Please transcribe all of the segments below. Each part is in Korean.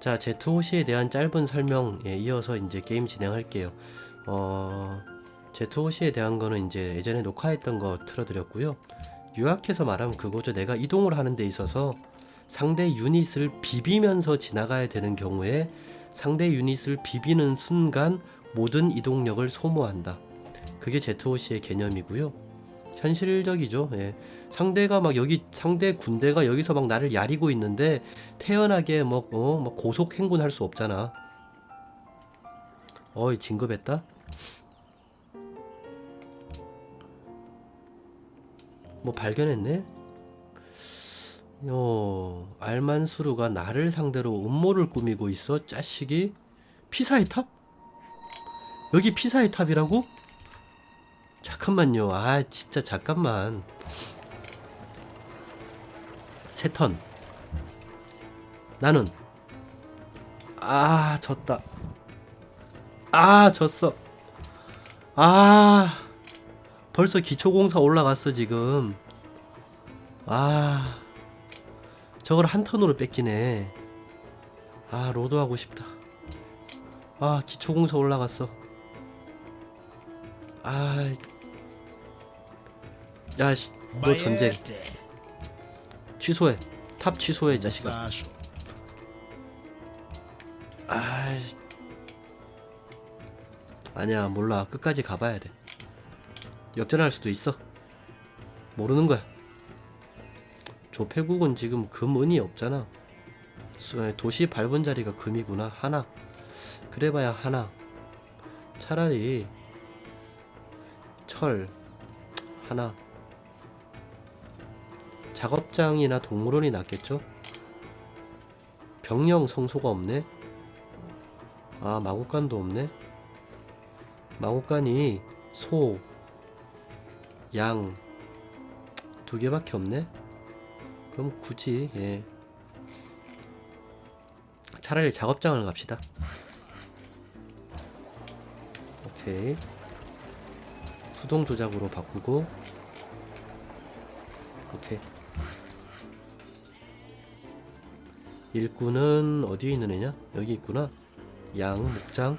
자, 제트호시에 대한 짧은 설명에 이어서 이제 게임 진행할게요. 어, 제트호시에 대한 거는 이제 예전에 녹화했던 거 틀어드렸고요. 요약해서 말하면 그거죠. 내가 이동을 하는 데 있어서 상대 유닛을 비비면서 지나가야 되는 경우에 상대 유닛을 비비는 순간 모든 이동력을 소모한다. 그게 제트호시의 개념이고요. 현실적이죠. 예. 상대가 막 여기 상대 군대가 여기서 막 나를 야리고 있는데 태연하게 뭐, 어, 막 고속 행군 할 수 없잖아. 어이 진급했다. 뭐 발견했네. 어, 알만수르가 나를 상대로 음모를 꾸미고 있어. 짜식이 피사의 탑? 여기 피사의 탑이라고? 잠깐만요. 아, 진짜 잠깐만. 세 턴. 나는 아, 졌다. 아, 졌어. 아. 벌써 기초공사 올라갔어, 지금. 아. 저걸 한 턴으로 뺏기네. 아, 로드 하고 싶다. 아, 기초공사 올라갔어. 아. 야, 씨, 너 전쟁. 취소해. 탑 취소해, 이 자식아. 아, 아니야 몰라 끝까지 가봐야 돼. 역전할 수도 있어. 모르는 거야. 조폐국은 지금 금은이 없잖아. 수- 도시 밟은 자리가 금이구나 하나. 그래봐야 하나. 차라리 철 하나. 작업장이나 동물원이 낫겠죠? 병령 성소가 없네. 아 마구간도 없네? 마구간이 소, 양 두 개밖에 없네? 그럼 굳이 예. 차라리 작업장을 갑시다. 오케이. 수동 조작으로 바꾸고 일꾼은 어디에 있는 애냐 여기 있구나 양, 목장.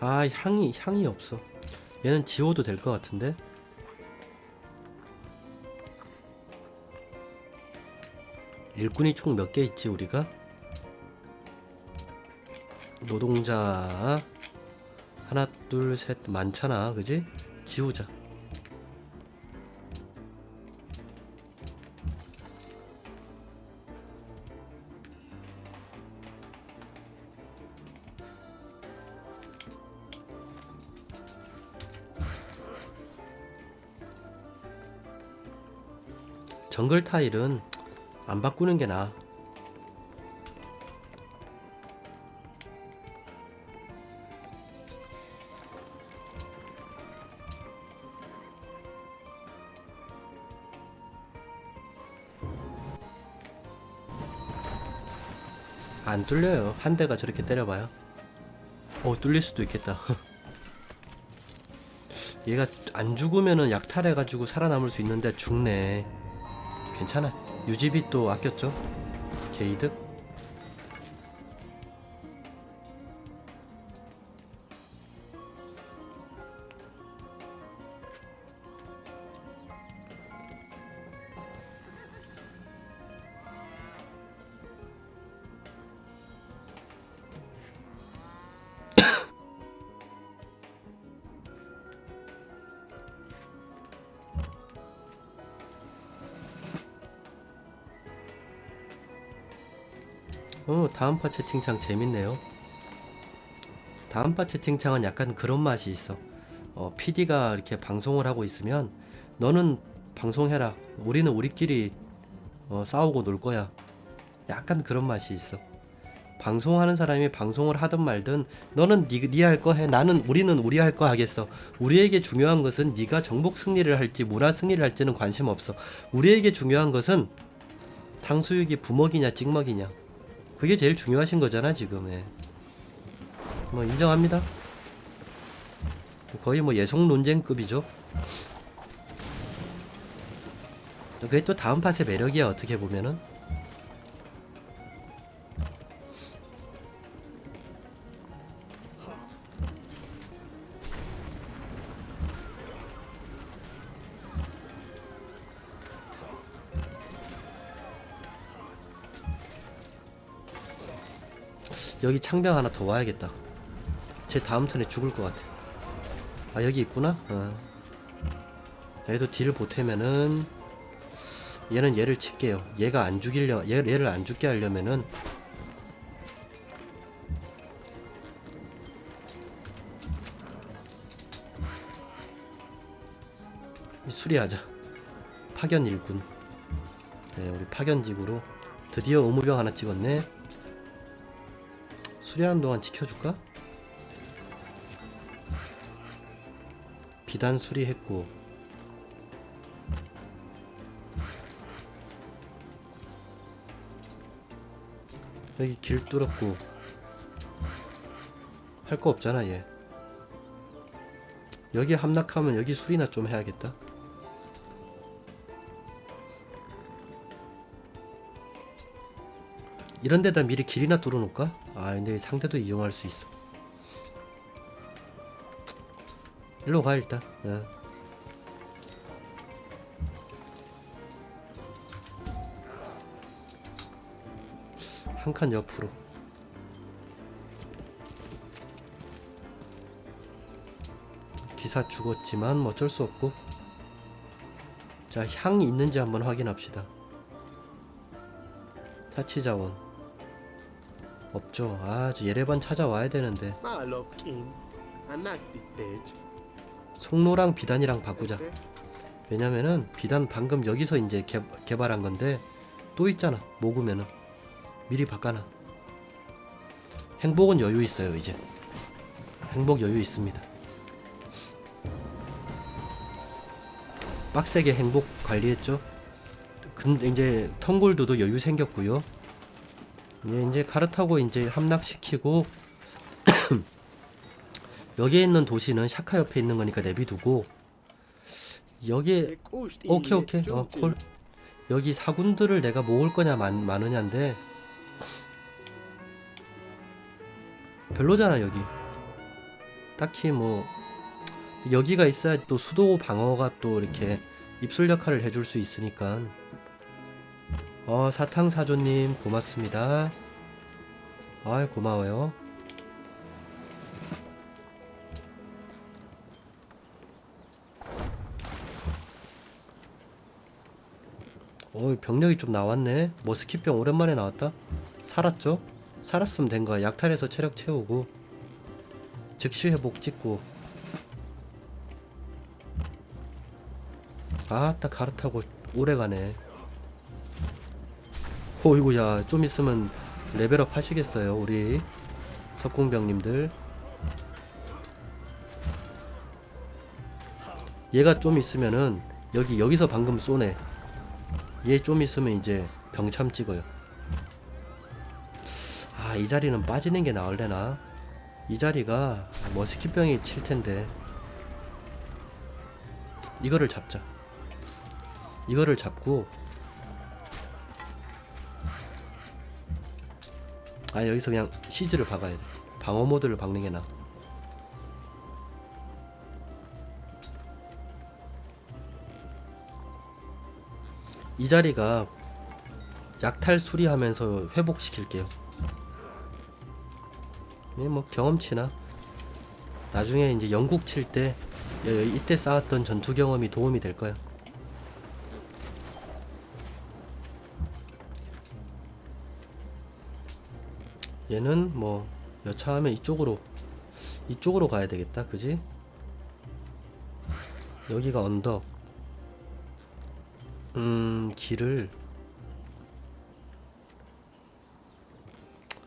아, 향이 향이 없어. 얘는 지워도 될 것 같은데. 일꾼이 총 몇 개 있지 우리가? 노동자 하나 둘 셋 많잖아 그지? 지우자 정글 타일은 안 바꾸는 게 나아 안 뚫려요. 한 대가 저렇게 때려봐요. 어, 뚫릴 수도 있겠다. 얘가 안 죽으면은 약탈해가지고 살아남을 수 있는데 죽네. 괜찮아. 유지비 또 아꼈죠? 게이득? 다음파 채팅창 재밌네요. 다음파 채팅창은 약간 그런 맛이 있어. 어, PD가 이렇게 방송을 하고 있으면 너는 방송해라. 우리는 우리끼리 어, 싸우고 놀 거야. 약간 그런 맛이 있어. 방송하는 사람이 방송을 하든 말든 너는 니할 거 해. 나는 우리는 우리 할 거 하겠어. 우리에게 중요한 것은 네가 정복 승리를 할지 문화 승리를 할지는 관심 없어. 우리에게 중요한 것은 탕수육이 부먹이냐 찍먹이냐 그게 제일 중요하신 거잖아 지금 예. 뭐 인정합니다. 거의 뭐 예속 논쟁급이죠. 그게 또 다음 팟의 매력이야 어떻게 보면은 여기 창병 하나 더 와야겠다. 제 다음 턴에 죽을 것 같아. 아 여기 있구나. 어. 얘도 딜을 보태면은 얘는 얘를 칠게요. 얘가 안 죽이려 얘 얘를 안 죽게 하려면은 수리하자. 파견 일군. 네, 우리 파견직으로 드디어 의무병 하나 찍었네. 수리하는 동안 지켜줄까? 비단 수리했고. 여기 길 뚫었고. 할 거 없잖아 얘. 여기 함락하면 여기 수리나 좀 해야겠다 이런 데다 미리 길이나 뚫어 놓을까? 아 근데 상대도 이용할 수 있어. 일로 가 일단. 어. 한칸 옆으로. 기사 죽었지만 뭐 어쩔 수 없고. 자 향이 있는지 한번 확인합시다. 타치 자원 없죠. 아, 저 예레반 찾아와야 되는데. 송로랑 비단이랑 바꾸자. 왜냐면은 비단 방금 여기서 이제 개, 개발한 건데 또 있잖아 모으면은 미리 바꿔놔. 행복은 여유 있어요 이제. 행복 여유 있습니다. 빡세게 행복 관리했죠. 근데 이제 턴골드도 여유 생겼고요 이제 이제 카르타고 이제 함락시키고 여기에 있는 도시는 샤카 옆에 있는 거니까 내비두고 여기에 오케이 오케이. 어 콜 여기 사군들을 내가 모을 거냐 많, 많으냐인데 별로잖아 여기. 딱히 뭐 여기가 있어야 또 수도 방어가 또 이렇게 입술 역할을 해줄 수 있으니까 어 사탕 사조님 고맙습니다. 아 고마워요. 어 병력이 좀 나왔네. 머스킷병 오랜만에 나왔다. 살았죠? 살았으면 된 거야. 약탈해서 체력 채우고. 즉시 회복 찍고. 아 딱 갈아타고 오래 가네 어이구야 좀 있으면 레벨업 하시겠어요 우리 석궁병님들. 얘가 좀 있으면은 여기 여기서 방금 쏘네. 얘 좀 있으면 이제 병참 찍어요. 아 이 자리는 빠지는 게 나을래나? 이 자리가 머스킷병이 칠 텐데. 이거를 잡자. 이거를 잡고 아 여기서 그냥 시즈를 박아야 돼. 방어 모드를 박는 게 나아. 이 자리가 약탈 수리하면서 회복시킬게요. 네, 뭐 경험치나 나중에 이제 영국 칠 때 이때 쌓았던 전투 경험이 도움이 될 거야 얘는 뭐 여차하면 이쪽으로 이쪽으로 가야 되겠다. 그지? 여기가 언덕. 음 길을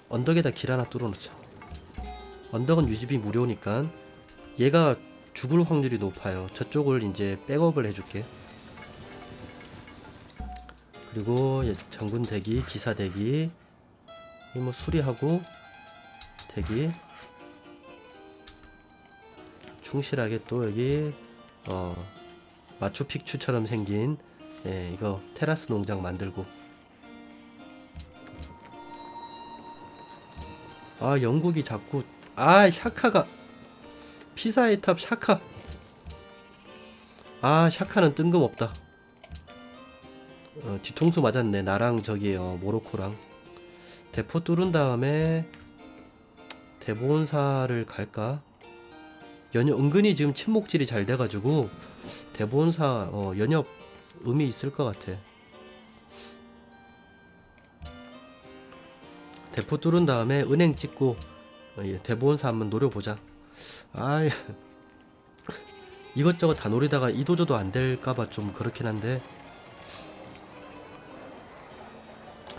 언덕에다 길 하나 뚫어놓자. 언덕은 유지비 무료니까 얘가 죽을 확률이 높아요. 저쪽을 이제 백업을 해줄게. 그리고 예, 장군 대기, 기사 대기, 이 뭐 수리하고 대기. 충실하게 또 여기 어 마추픽추처럼 생긴 예, 이거 테라스 농장 만들고. 아 영국이 자꾸 아 샤카가 피사의 탑 샤카. 아 샤카는 뜬금없다. 어, 뒤통수 맞았네. 나랑 저기 어, 모로코랑 대포 뚫은 다음에 대보온사를 갈까? 연협 은근히 지금 침묵질이 잘 돼가지고 대보온사 어, 연협 의미 있을 것 같아. 대포 뚫은 다음에 은행 찍고 어, 예, 대보온사 한번 노려보자. 아 이것저것 다 노리다가 이도저도 안 될까봐 좀 그렇긴 한데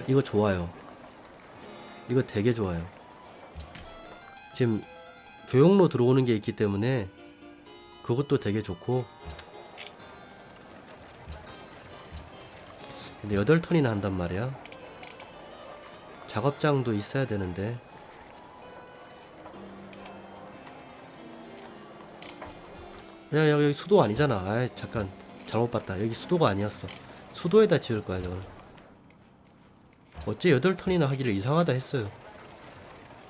이거 좋아요. 이거 되게 좋아요. 지금 교역로 들어오는 게 있기 때문에 그것도 되게 좋고 근데 8턴이나 한단 말이야. 작업장도 있어야 되는데 야, 야, 여기 수도 아니잖아. 아, 잠깐 잘못 봤다. 여기 수도가 아니었어. 수도에다 지을 거야, 저는. 어째 8턴이나 하기를 이상하다 했어요.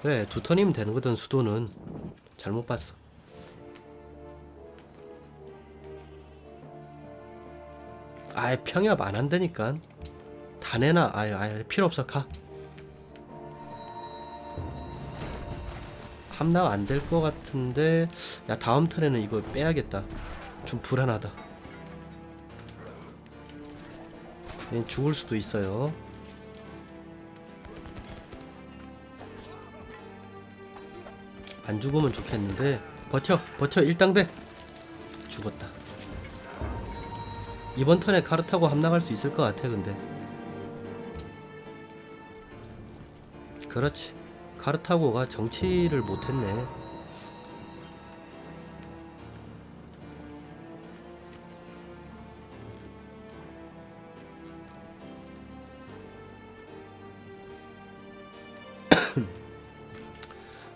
그래, 두 턴이면 되는 거든, 수도는. 잘못 봤어. 아예 평협 안 한다니까. 다 내놔. 아예, 아예 필요 없어. 가. 함락 안 될 것 같은데 야 다음 턴에는 이거 빼야겠다 좀 불안하다 얘 죽을 수도 있어요 안 죽으면 좋겠는데. 버텨 버텨 일당백 죽었다. 이번 턴에 카르타고 함락할 수 있을 것 같아 근데. 그렇지. 카르타고가 정치를 못했네.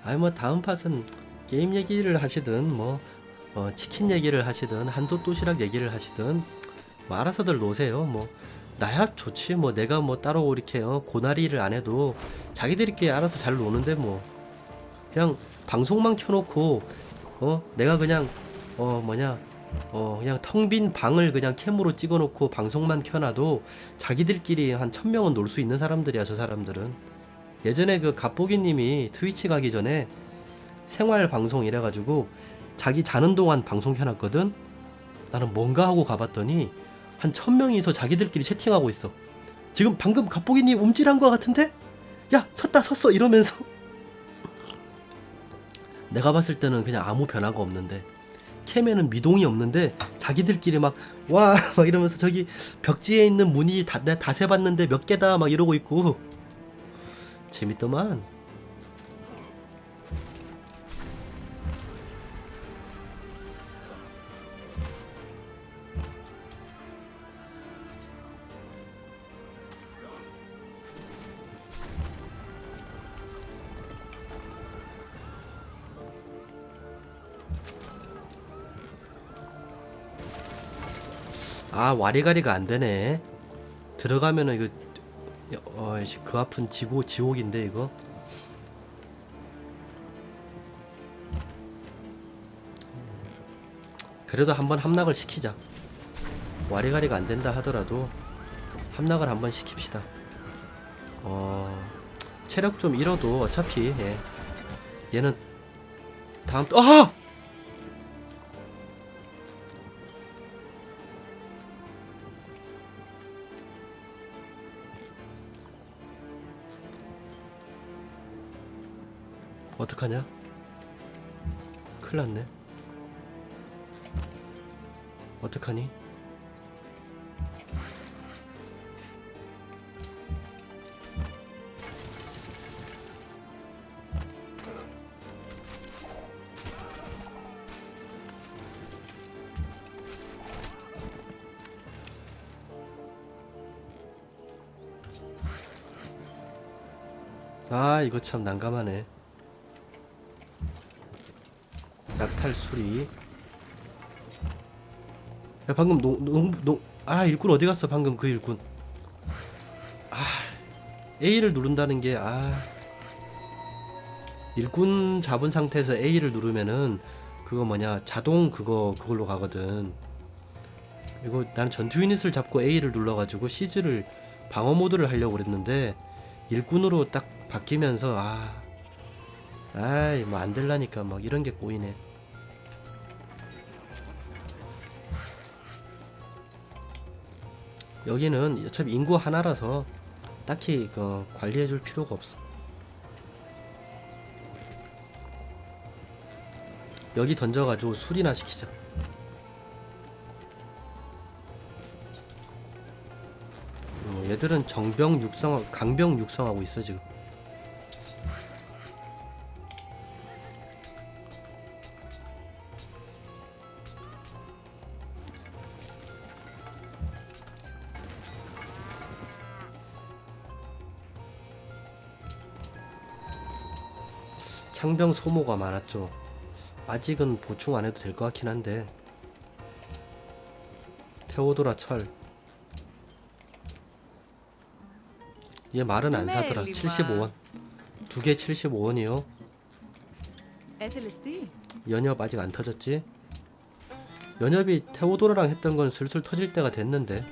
아니 뭐 다음 팟은 게임 얘기를 하시든 뭐 어, 치킨 얘기를 하시든 한솥 도시락 얘기를 하시든 뭐 알아서들 노세요. 뭐 나야 좋지. 뭐 내가 뭐 따로 이렇게 어, 고나리를 안 해도 자기들끼리 알아서 잘 노는데 뭐. 그냥 방송만 켜놓고 어 내가 그냥 어 뭐냐 어 그냥 텅 빈 방을 그냥 캠으로 찍어놓고 방송만 켜놔도 자기들끼리 한 천 명은 놀 수 있는 사람들이야 저 사람들은 예전에 그 갑보기님이 트위치 가기 전에 생활 방송 이래가지고 자기 자는 동안 방송 켜놨거든? 나는 뭔가 하고 가봤더니 한 천 명이서 자기들끼리 채팅하고 있어. 지금 방금 갑보기님 움찔한 것 같은데? 야 섰다 섰어 이러면서. 내가 봤을 때는 그냥 아무 변화가 없는데 캠에는 미동이 없는데 자기들끼리 막 와 막 이러면서 저기 벽지에 있는 문이 다, 다 세봤는데 몇 개다 막 이러고 있고 재밌더만. 아 와리가리가 안 되네. 들어가면은 이거 어이씨 그 앞은 지고 지옥인데 이거 그래도 한번 함락을 시키자 와리가리가 안 된다 하더라도 함락을 한번 시킵시다 어 체력 좀 잃어도 어차피 예. 얘는 다음 또 아! 큰일 났네. 어떡하니? 아 이거 참 난감하네 약탈 수리. 야 방금 농농농아 일꾼 어디 갔어 방금 그 일꾼? 아 A를 누른다는 게 아. 일꾼 잡은 상태에서 A를 누르면은 그거 뭐냐 자동 그거 그걸로 가거든. 그리고 난 전투 유닛을 잡고 A를 눌러가지고 시즈를 방어 모드를 하려고 그랬는데 일꾼으로 딱 바뀌면서 아 아이 뭐 안 될라니까 막 이런 게 꼬이네. 여기는 어차피 인구 하나라서 딱히 그 관리해 줄 필요가 없어. 여기 던져가지고 술이나 시키자. 어, 얘들은 정병 육성 강병 육성하고 있어 지금 상병 소모가 많았죠. 아직은 보충 안 해도 될 것 같긴 한데. 테오도라 철. 얘 말은 안 사더라. 75원. 두 개 75원이요. 연협 아직 안 터졌지? 연협이 테오도라랑 했던 건 슬슬 터질 때가 됐는데.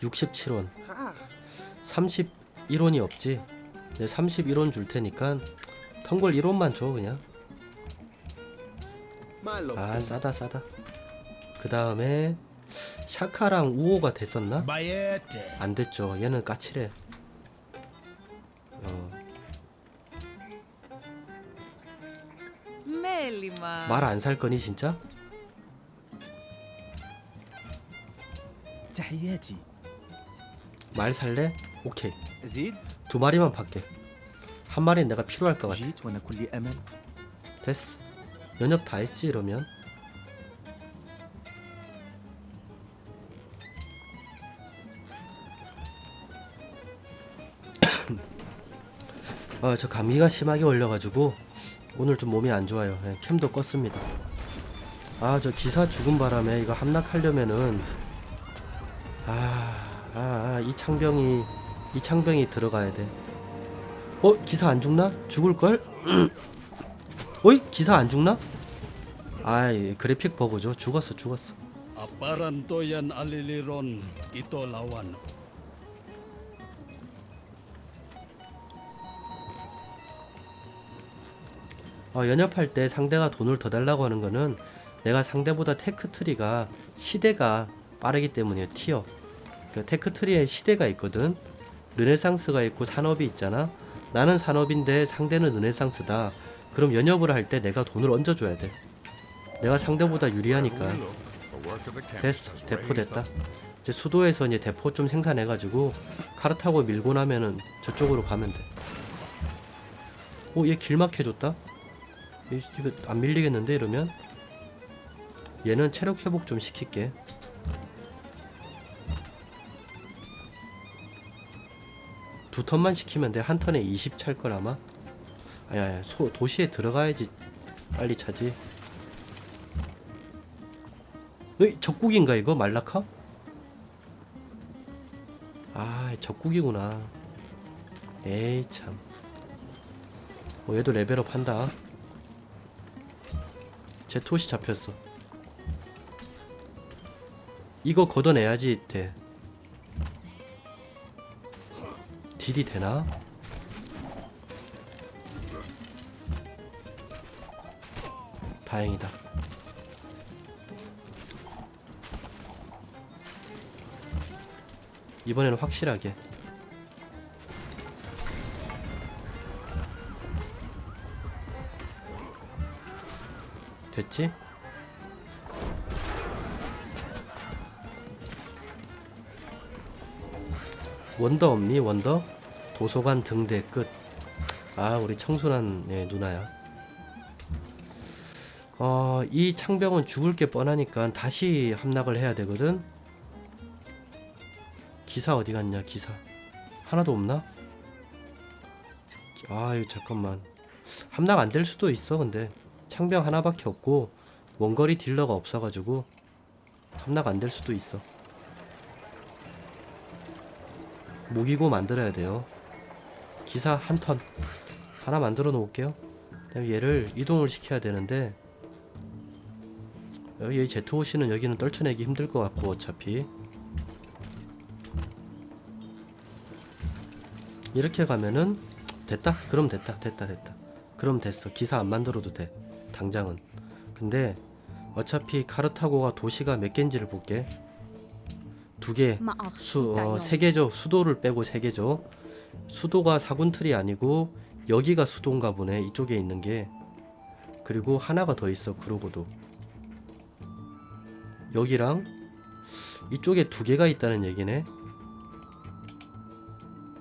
67원. 31원이 없지. 네, 31원 줄 테니까 턴골 1원만 줘 그냥. 아 싸다 싸다. 그 다음에 샤카랑 우호가 됐었나? 안 됐죠. 얘는 까칠해. 어. 말안 살 거니 진짜? 자 해야지? 말 살래? 오케이. 두 마리만 받게. 한 마리는 내가 필요할 것 같아. 됐어. 연협 다 했지 이러면. 아, 저 감기가 심하게 걸려가지고 오늘 좀 몸이 안 좋아요. 예, 캠도 껐습니다. 아, 저 기사 죽은 바람에 이거 함락하려면은 아. 아, 아, 이 창병이 이 창병이 들어가야 돼. 어, 기사 안 죽나? 죽을 걸? 어이, 기사 안 죽나? 아이, 그래픽 버그죠. 죽었어, 죽었어. Aparan to yan aliliron, ito lawan. 어, 연협할 때 상대가 돈을 더 달라고 하는 거는 내가 상대보다 테크 트리가 시대가 빠르기 때문이에요. 티어. 그 테크트리에 시대가 있거든. 르네상스가 있고 산업이 있잖아. 나는 산업인데 상대는 르네상스다. 그럼 연협을 할 때 내가 돈을 얹어줘야 돼. 내가 상대보다 유리하니까. 됐어. 대포 됐다. 이제 수도에서 이제 대포 좀 생산해가지고 카르 타고 밀고 나면은 저쪽으로 가면 돼. 오, 얘 길막 해줬다. 이- 이거 안 밀리겠는데 이러면 얘는 체력 회복 좀 시킬게 두 턴만 시키면 돼. 한 턴에 20 찰 걸 아마? 아야 도시에 들어가야지. 빨리 차지. 으이 적국인가 이거? 말라카? 아 적국이구나. 에이 참. 어, 얘도 레벨업 한다. 제 톳이 잡혔어. 이거 걷어내야지 돼. 딜이 되나? 다행이다. 이번에는 확실하게. 됐지? 원더 없니 원더? 도서관 등대 끝. 아 우리 청순한 예, 누나야. 어, 이 창병은 죽을 게 뻔하니까 다시 함락을 해야 되거든. 기사 어디 갔냐 기사 하나도 없나? 아 이거 잠깐만 함락 안 될 수도 있어 근데 창병 하나밖에 없고 원거리 딜러가 없어가지고 함락 안 될 수도 있어 무기고 만들어야 돼요. 기사 한 턴. 하나 만들어 놓을게요. 그다음에 얘를 이동을 시켜야 되는데 여기 제트호시는 여기는 떨쳐내기 힘들 것 같고 어차피. 이렇게 가면은 됐다? 그럼 됐다. 됐다 됐다. 그럼 됐어. 기사 안 만들어도 돼. 당장은. 근데 어차피 카르타고가 도시가 몇 개인지를 볼게 두 개 수, 어, 세 개죠. 수도를 빼고 세 개죠. 수도가 사군틀이 아니고 여기가 수도인가 보네. 이쪽에 있는 게. 그리고 하나가 더 있어. 그러고도. 여기랑 이쪽에 두 개가 있다는 얘기네.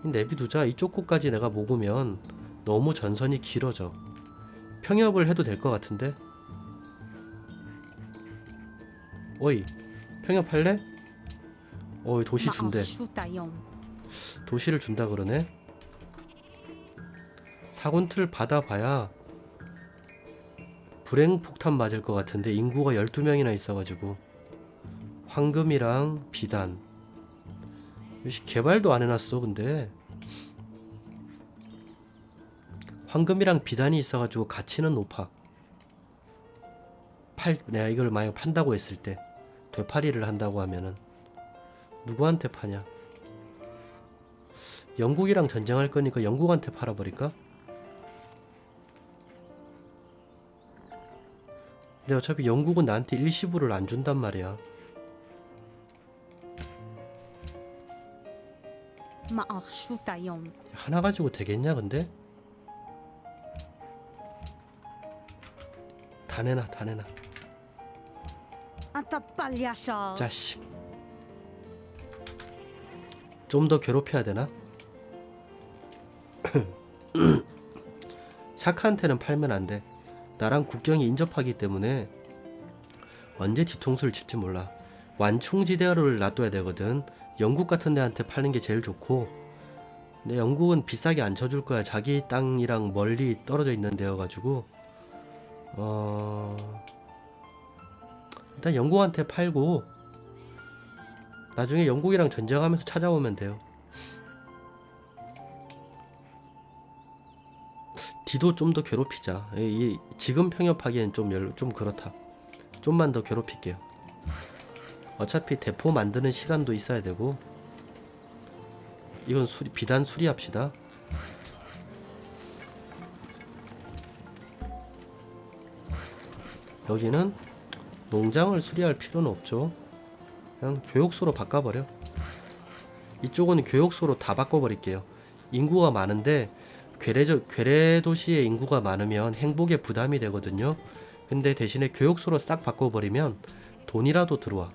내비두자. 이쪽 곳까지 내가 먹으면 너무 전선이 길어져. 평협을 해도 될 것 같은데. 어이, 평협할래? 어이, 도시 준대. 도시를 준다 그러네. 사군틀 받아봐야 불행 폭탄 맞을 것 같은데 인구가 12명이나 있어가지고 황금이랑 비단. 역시 개발도 안 해놨어 근데. 황금이랑 비단이 있어가지고 가치는 높아. 팔 내가 이걸 만약 판다고 했을 때 되팔이를 한다고 하면은 누구한테 파냐 영국이랑 전쟁할 거니까 영국한테 팔아버릴까? 근데 어차피 영국은 나한테 일시불을 안 준단 말이야. 하나 가지고 되겠냐 근데? 다 내놔 다 내놔 자식 좀 더 괴롭혀야 되나? 샤크한테는 팔면 안 돼. 나랑 국경이 인접하기 때문에 언제 뒤통수를 칠지 몰라. 완충지대를 놔둬야 되거든. 영국 같은 데한테 파는 게 제일 좋고. 근데 영국은 비싸게 안 쳐줄 거야. 자기 땅이랑 멀리 떨어져 있는 데여가지고. 어... 일단 영국한테 팔고 나중에 영국이랑 전쟁하면서 찾아오면 돼요. 디도 좀 더 괴롭히자. 이, 이- 지금 평협하기엔 좀, 열, 좀 그렇다. 좀만 더 괴롭힐게요. 어차피 대포 만드는 시간도 있어야 되고 이건 수리, 비단 수리합시다. 여기는 농장을 수리할 필요는 없죠. 그냥 교육소로 바꿔버려. 이쪽은 교육소로 다 바꿔버릴게요. 인구가 많은데 괴뢰 괴뢰 도시의 인구가 많으면 행복에 부담이 되거든요. 근데 대신에 교육소로 싹 바꿔버리면 돈이라도 들어와.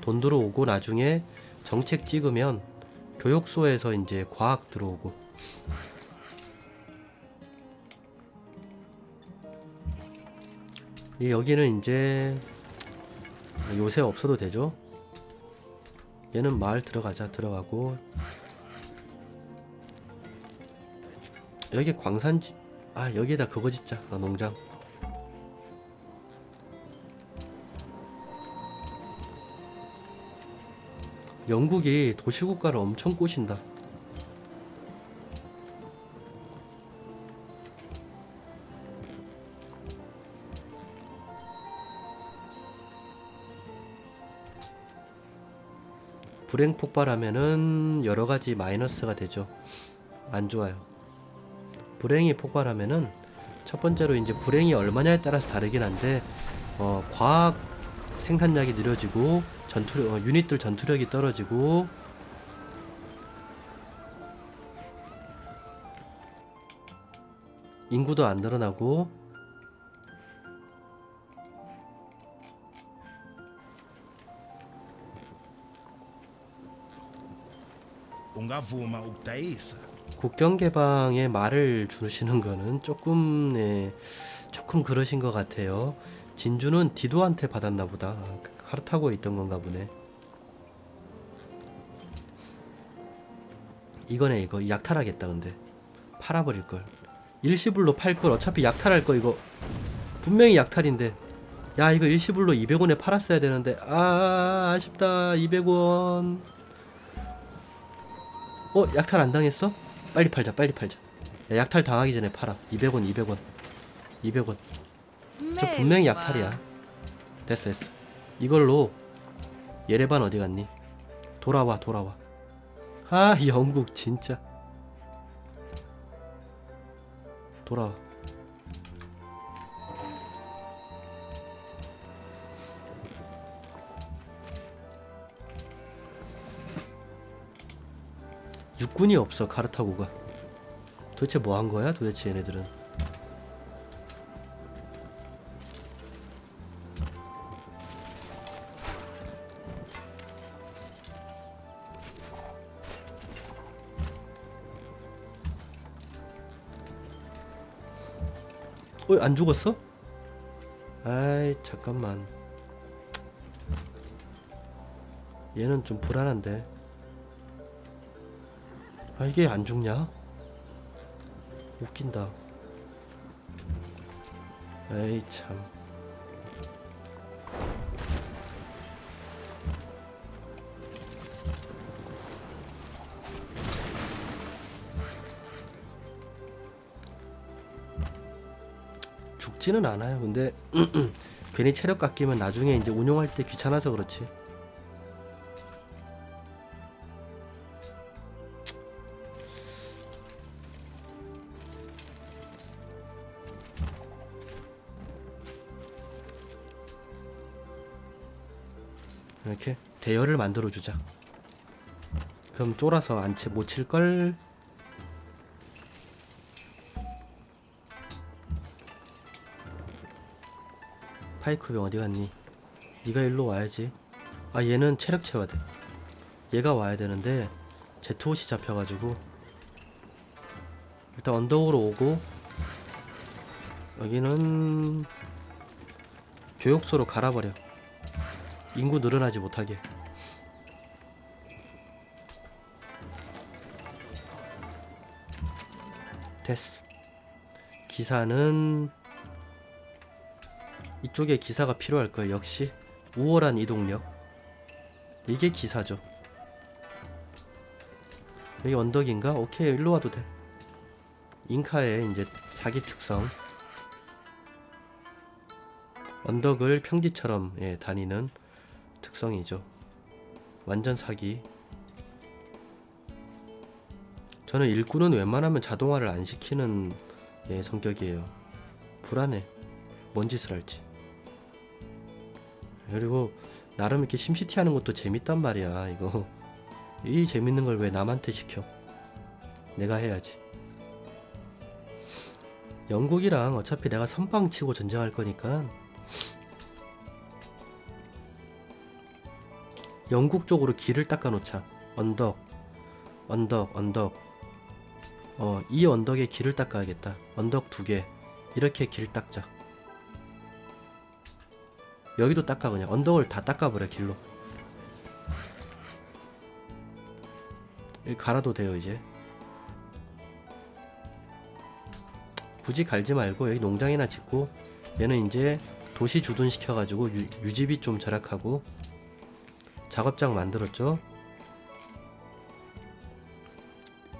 돈 들어오고 나중에 정책 찍으면 교육소에서 이제 과학 들어오고. 이 여기는 이제 요새 없어도 되죠. 얘는 마을 들어가자 들어가고. 여기 광산지 아 여기에다 그거 짓자 아, 농장. 영국이 도시국가를 엄청 꼬신다 불행 폭발하면은 여러 가지 마이너스가 되죠. 안 좋아요. 불행이 폭발하면은 첫 번째로 이제 불행이 얼마냐에 따라서 다르긴 한데 어, 과학 생산량이 느려지고 전투력 어, 유닛들 전투력이 떨어지고 인구도 안 늘어나고 ungavuma 국경 개방에 말을 주시는 거는 조금 네, 조금 그러신 것 같아요. 진주는 디도한테 받았나 보다. 카르타고에 있던 건가 보네. 이거네 이거. 약탈하겠다 근데. 팔아버릴 걸. 일시불로 팔 걸. 어차피 약탈할 거 이거. 분명히 약탈인데. 야 이거 일시불로 200원에 팔았어야 되는데. 아 아쉽다. 200원 어 약탈 안 당했어? 빨리 팔자 빨리 팔자. 야, 약탈 당하기 전에 팔아. 200원 200원. 200원. 저 분명히 약탈이야. 됐어 됐어. 이걸로 예레반 어디 갔니? 돌아와 돌아와. 아 영국 진짜. 돌아와 육군이 없어 카르타고가 도대체 뭐 한 거야 도대체 얘네들은 어, 안 죽었어? 아이, 잠깐만. 얘는 좀 불안한데. 아, 이게 안 죽냐? 웃긴다. 에이, 참. 죽지는 않아요. 근데 괜히 체력 깎이면 나중에 이제 운용할 때 귀찮아서 그렇지. 대열을 만들어 주자. 그럼 쫄아서 안치못칠 걸. 파이크병 어디 갔니? 네가 일로 와야지. 아 얘는 체력 채워야 돼. 얘가 와야 되는데 제트옷이 잡혀가지고 일단 언덕으로 오고 여기는 교육소로 갈아버려. 인구 늘어나지 못하게. 됐어. 기사는 이쪽에 기사가 필요할 거예요. 역시 우월한 이동력. 이게 기사죠. 여기 언덕인가? 오케이 일로 와도 돼. 잉카의 이제 사기 특성. 언덕을 평지처럼 예, 다니는 특성이죠. 완전 사기. 저는 일꾼은 웬만하면 자동화를 안 시키는 예, 성격이에요. 불안해. 뭔 짓을 할지. 그리고 나름 이렇게 심시티 하는 것도 재밌단 말이야 이거 이 재밌는 걸 왜 남한테 시켜 내가 해야지 영국이랑 어차피 내가 선빵 치고 전쟁할 거니까 영국 쪽으로 길을 닦아 놓자 언덕 언덕 언덕 어 이 언덕에 길을 닦아야겠다. 언덕 두 개. 이렇게 길 닦자. 여기도 닦아 그냥. 언덕을 다 닦아버려 길로. 갈아도 돼요 이제. 굳이 갈지 말고 여기 농장이나 짓고 얘는 이제 도시 주둔 시켜가지고 유, 유지비 좀 절약하고 작업장 만들었죠?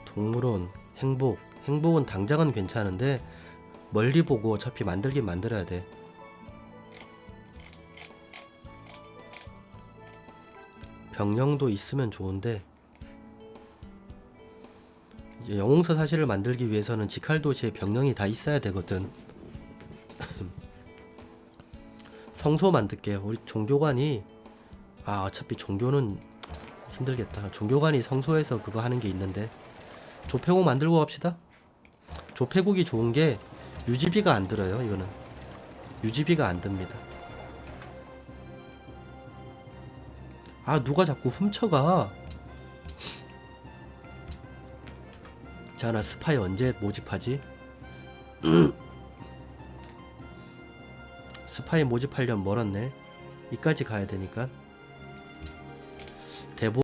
동물원 행복 행복은 당장은 괜찮은데 멀리 보고 어차피 만들긴 만들어야 돼 병령도 있으면 좋은데 영웅사 사실을 만들기 위해서는 지칼 도시에 병령이 다 있어야 되거든. 성소 만들게요. 우리 종교관이 아 어차피 종교는 힘들겠다. 종교관이 성소에서 그거 하는 게 있는데 조폐국 만들고 갑시다. 조폐국이 좋은 게 유지비가 안 들어요. 이거는 유지비가 안 듭니다. 아 누가 자꾸 훔쳐가 자나 스파이 언제 모집하지? 스파이 모집하려면 멀었네 이까지 가야 되니까